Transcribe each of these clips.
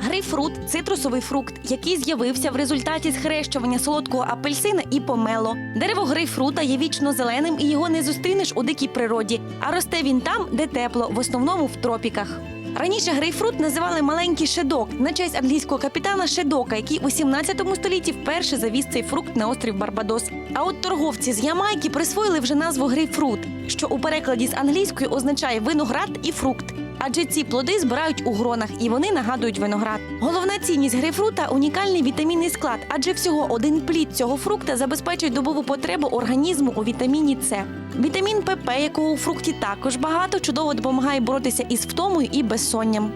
Грейпфрут – цитрусовий фрукт, який з'явився в результаті схрещування солодкого апельсина і помело. Дерево грейпфрута є вічно зеленим і його не зустрінеш у дикій природі, а росте він там, де тепло, в основному в тропіках. Раніше грейпфрут називали маленький шедок на честь англійського капітана Шедока, який у 17 столітті вперше завіз цей фрукт на острів Барбадос. А от торговці з Ямайки присвоїли вже назву грейпфрут, що у перекладі з англійської означає виноград і фрукт. Адже ці плоди збирають у гронах і вони нагадують виноград. Головна цінність грейпфрута – унікальний вітамінний склад, адже всього один плід цього фрукта забезпечує добову потребу організму у вітаміні С. Вітамін ПП, якого у фрукті також багато, чудово допомагає боротися із втомою і безсонням.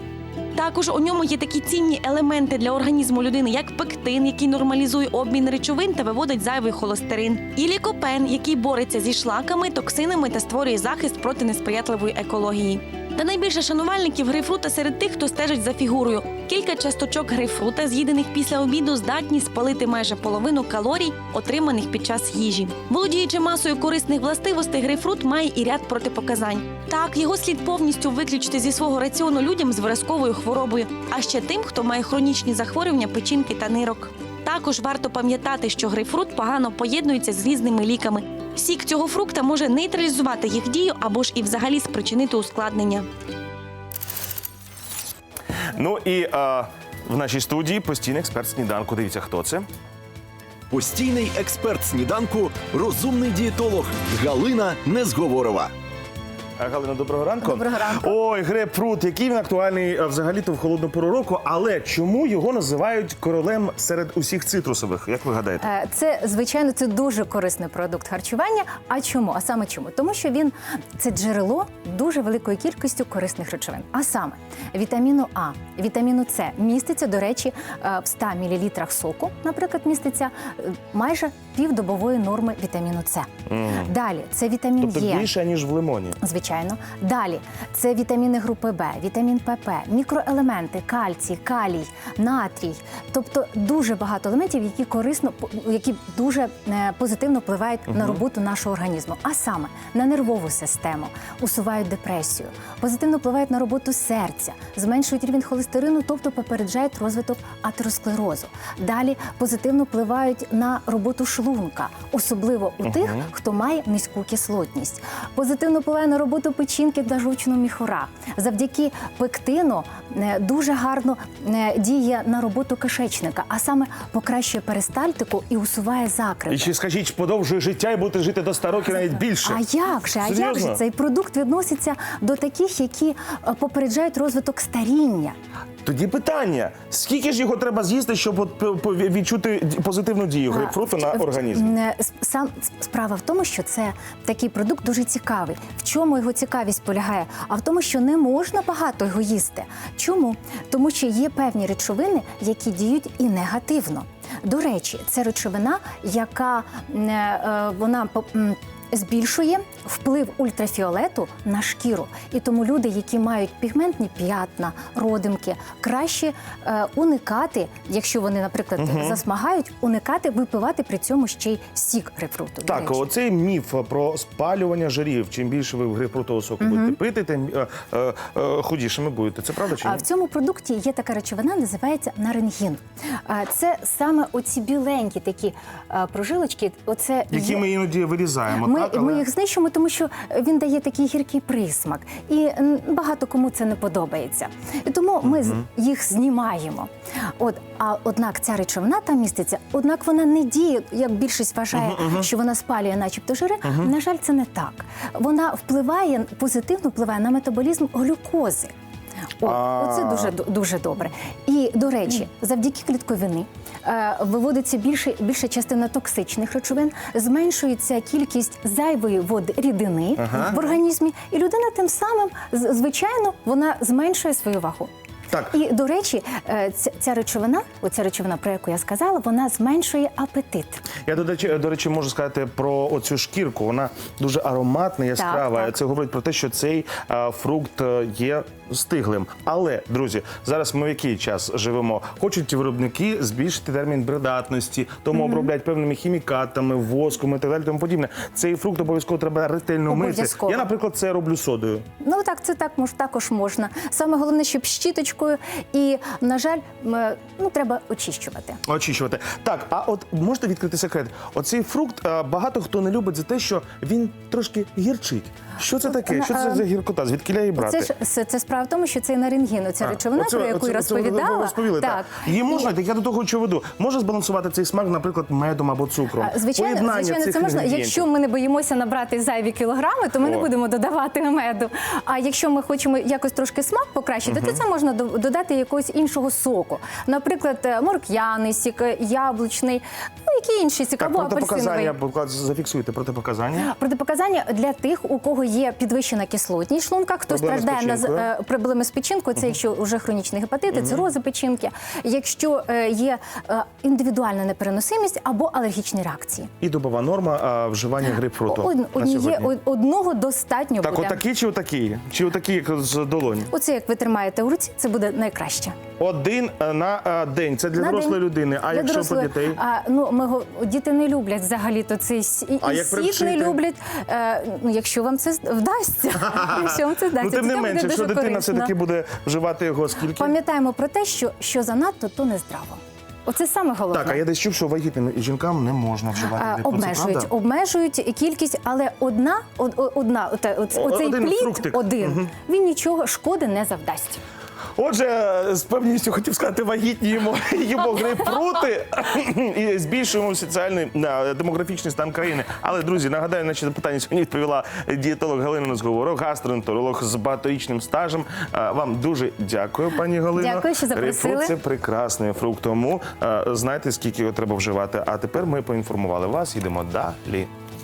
Також у ньому є такі цінні елементи для організму людини, як пектин, який нормалізує обмін речовин та виводить зайвий холестерин, і лікопен, який бореться зі шлаками, токсинами та створює захист проти несприятливої екології. Та найбільше шанувальників грейпфрута серед тих, хто стежить за фігурою. Кілька часточок грейпфрута, з'їдених після обіду, здатні спалити майже половину калорій, отриманих під час їжі. Володіючи масою корисних властивостей, грейпфрут має і ряд протипоказань. Так, його слід повністю виключити зі свого раціону людям з виразковою хворобою, а ще тим, хто має хронічні захворювання печінки та нирок. Також варто пам'ятати, що грейпфрут погано поєднується з різними ліками. Сік цього фрукта може нейтралізувати їх дію або ж і взагалі спричинити ускладнення. Ну і а, в нашій студії постійний експерт сніданку. Дивіться, хто це. Постійний експерт сніданку, розумний дієтолог Галина Незговорова. А, Галина, доброго ранку. Доброго ранку. Ой, грейпфрут, який він актуальний е, взагалі-то в холодну пору року. Але чому його називають королем серед усіх цитрусових? Як ви гадаєте? Е, Це звичайно це дуже корисний продукт харчування. А чому? А саме чому? Тому що він це джерело дуже великою кількістю корисних речовин. А саме вітаміну А, вітаміну С міститься, до речі, е, в 100 мл соку, наприклад, міститься е, майже півдобової норми вітаміну С. Далі це вітамін Тобто Е. більше ніж в лимоні. Звичайно, далі це вітаміни групи Б, вітамін ПП, мікроелементи, кальцій, калій, натрій. Тобто дуже багато елементів, які корисно які дуже е, позитивно впливають на роботу нашого організму, а саме на нервову систему, усувають депресію, позитивно впливають на роботу серця, зменшують рівень холестерину, тобто попереджають розвиток атеросклерозу. Далі позитивно впливають на роботу шлунка, особливо у тих, хто має низьку кислотність. Позитивно впливає на роботу печінки та жовчного міхура. Завдяки пектину е, дуже гарно е, діє на роботу кишечника, а саме покращує перистальтику і усуває закрити. І ще скажіть, подовжує життя і будете жити до 100 років навіть більше. А як же? А як же цей продукт відноситься до таких, які е, попереджають розвиток старіння? Тоді питання: скільки ж його треба з'їсти, щоб от відчути позитивну дію грейпфруту на організм? е, Сам справа в тому, що це такий продукт дуже цікавий. В чому його цікавість полягає? А в тому, що не можна багато його їсти. Чому? Тому що є певні речовини, які діють і негативно. До речі, це речовина, яка е, е, вона по- збільшує вплив ультрафіолету на шкіру. І тому люди, які мають пігментні п'ятна, родимки, краще е, уникати, якщо вони, наприклад, засмагають, уникати випивати при цьому ще й сік грейпфруту. Так, оцей міф про спалювання жирів. Чим більше ви грейпфрутового соку будете пити, тим е, е, е, худішими будете. Це правда чи А в цьому продукті є така речовина, називається нарингін. А, Це саме оці біленькі такі а, прожилочки. Оце Які є- ми іноді вирізаємо, Ми, так? ми їх знищуємо, тому що він дає такий гіркий присмак, і багато кому це не подобається. І тому ми з- їх знімаємо. От, а однак ця речовина там міститься, однак вона не діє, як більшість вважає, що вона спалює, начебто жири. На жаль, це не так. Вона впливає позитивно впливає на метаболізм глюкози. О, оце дуже дуже добре. І до речі, завдяки клітковини е, виводиться більше, більша частина токсичних речовин, зменшується кількість зайвої води рідини в організмі, і людина тим самим з- звичайно вона зменшує свою вагу. Так. І до речі, е, ця, ця речовина, оця речовина, про яку я сказала, вона зменшує апетит. Я до речі, до речі, можу сказати про оцю шкірку. Вона дуже ароматна, яскрава. так. Це говорить про те, що цей а, фрукт е, є стиглим. Але, друзі, зараз ми в який час живемо? Хочуть ті виробники збільшити термін придатності, тому обробляють певними хімікатами, воском і так далі. Тому подібне. Цей фрукт обов'язково треба ретельно мити. Обов'язково. Я, наприклад, це роблю содою. Ну так, це так мож, також можна. Саме головне, щоб щіточкою, і на жаль, м, е, ну треба очищувати. Очищувати. Так, а от можете відкрити секрет? Оцей фрукт а, багато хто не любить за те, що він трошки гірчить. Що це таке? Що це за гіркота? Звідки її брати? Це ж це, це справа в тому, що це нарингін, оця А, речовина, про яку я розповідала. розповіли, так. Її можна, так я до того що веду. Може збалансувати цей смак, наприклад, медом або цукром. Звичайно, Поєднання звичайно, цих це можна. Якщо ми не боїмося набрати зайві кілограми, то ми не будемо додавати меду. А якщо ми хочемо якось трошки смак покращити, то це можна до- додати якогось іншого соку. Наприклад, е, морк'яний сік, е, яблучний, ну який інший сік, Так, або апельсиновий. зафіксуйте протипоказання. Протипоказання для тих, у кого є підвищена кислотність шлунка, хто Проблеми страждає на проблеми з печінкою, це якщо вже хронічний гепатит, цирози печінки, якщо е, є е, індивідуальна непереносимість або алергічні реакції. І добова норма а, вживання грейпфруту Од- одніє- одного достатньо Так, буде. отакі чи отакі? Чи отакі, як з долоні? Оце як ви тримаєте у руці, це буде найкраще. Один е, на е, день. Це для На дорослої день. людини. А Для якщо дорослої- про дітей? А, ну, ми, го- діти не люблять взагалі то цей с- і, А і як сік привчити? не люблять. Е, ну, якщо вам це вдасться. якщо вам це вдасться, Ну, тим це не буде менше, якщо дуже дитина корисно. все-таки буде вживати його скільки? Пам'ятаємо про те, що, що занадто, то не здраво. Оце саме головне. Так, а я десь чув, що вагітним жінкам не можна вживати А, грейпфрут. Це обмежують, правда? обмежують кількість, але одна, од- одна, оте- оц- О- оцей один плід, фруктик. один, він нічого шкоди не завдасть. Отже, з певністю хотів сказати, вагітніємо їмо грейпфрути і збільшуємо соціальний е, демографічний стан країни. Але друзі, нагадаю, на ці запитання сьогодні відповіла дієтолог Галина Нозговоров, гастроентеролог з багаторічним стажем. Е, Вам дуже дякую, пані Галино. Дякую, що запросили. Грейпфрут – це прекрасний фрукт. Тому е, знайте, скільки його треба вживати. А тепер ми поінформували вас. Йдемо далі.